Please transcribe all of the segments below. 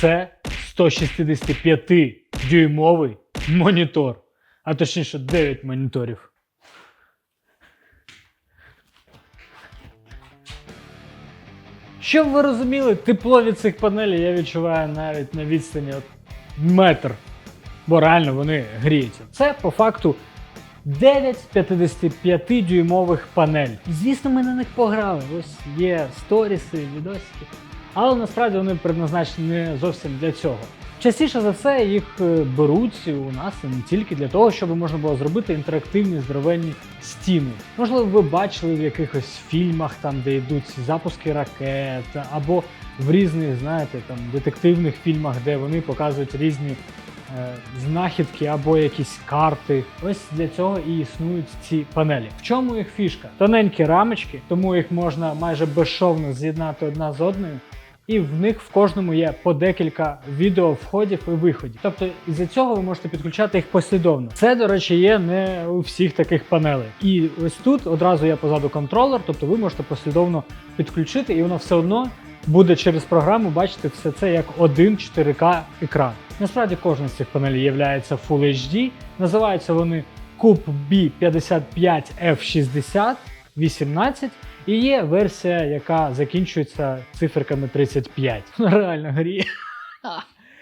це 165-дюймовий монітор, а точніше 9 моніторів. Щоб ви розуміли, тепло від цих панелей я відчуваю навіть на відстані от метр. Бо реально вони гріються. Це по факту 9 55-дюймових панель. Звісно, ми на них пограли. Ось є сторіси, відосики. Але насправді вони предназначені не зовсім для цього. Частіше за все їх е, беруть у нас не тільки для того, щоб можна було зробити інтерактивні здоровенні стіни. Можливо, ви бачили в якихось фільмах, там де йдуть запуски ракет, або в різних, знаєте, там детективних фільмах, де вони показують різні е, знахідки або якісь карти. Ось для цього і існують ці панелі. В чому їх фішка? Тоненькі рамочки, тому їх можна майже безшовно з'єднати одна з одною. І в них в кожному є по декілька відео входів і виходів. Тобто із-за цього ви можете підключати їх послідовно. Це, до речі, є не у всіх таких панелей. І ось тут одразу є позаду контролер, тобто ви можете послідовно підключити, і воно все одно буде через програму бачити все це як один 4К екран. Насправді кожна з цих панелей є Full HD. Називаються вони Cube B55F60 18. І є версія, яка закінчується циферками 35. Реально гріє.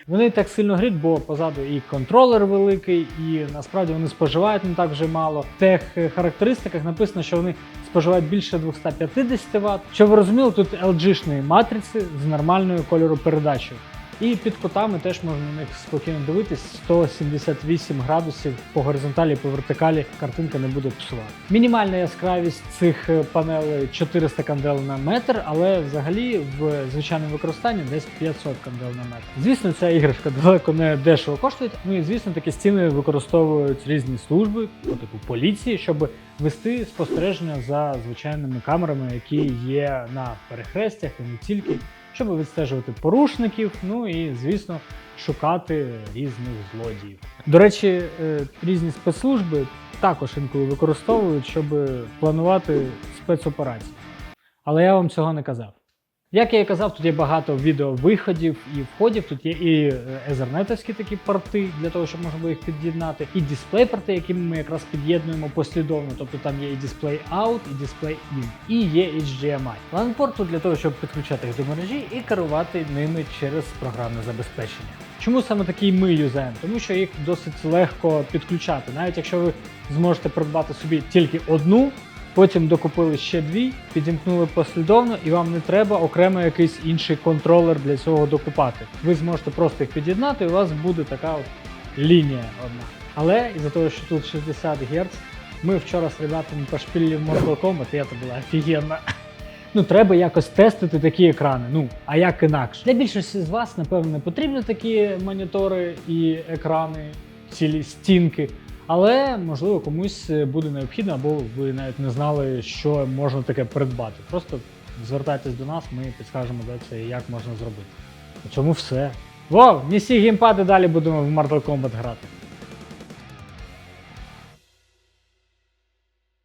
Вони так сильно гріють, бо позаду і контролер великий, і насправді вони споживають не так вже мало. В тех характеристиках написано, що вони споживають більше 250 Вт. Що ви розуміли, тут LG-шні матриці з нормальною кольоропередачею. І під кутами теж можна на них спокійно дивитись 178 градусів по горизонталі, по вертикалі картинка не буде псувати. Мінімальна яскравість цих е, панелей 400 кандел на метр, але взагалі в звичайному використанні десь 500 кандел на метр. Звісно, ця іграшка далеко не дешево коштує. Ну і звісно, такі стіни використовують різні служби, по типу поліції, щоб вести спостереження за звичайними камерами, які є на перехрестях і не тільки щоб відстежувати порушників, ну і, звісно, шукати різних злодіїв. До речі, е, різні спецслужби також інколи використовують, щоб планувати спецоперації. Але я вам цього не казав. Як я і казав, тут є багато відеовиходів і входів. Тут є іезернетовські такі порти для того, щоб можна було їх під'єднати, і дисплей-порти, які ми якраз під'єднуємо послідовно. Тобто там є і дисплей out, і дисплей in, і є HDMI. LAN-порт тут для того, щоб підключати їх до мережі і керувати ними через програмне забезпечення. Чому саме такий ми юзаємо? Тому що їх досить легко підключати, навіть якщо ви зможете придбати собі тільки одну. Потім докупили ще дві, підімкнули послідовно, і вам не треба окремо якийсь інший контролер для цього докупати. Ви зможете просто їх під'єднати, і у вас буде така от лінія одна. Але із-за того, що тут 60 Гц, ми вчора з ребятами пошпілили в Mortal Kombat, і це була офігенна. Ну, треба якось тестити такі екрани. Ну, а як інакше? Для більшості з вас, напевно, не потрібні такі монітори і екрани, цілі стінки. Але можливо комусь буде необхідно, або ви навіть не знали, що можна таке придбати. Просто звертайтесь до нас, ми підскажемо, де це і як можна зробити. На цьому все. Вау, несі геймпади далі будемо в Mortal Kombat грати.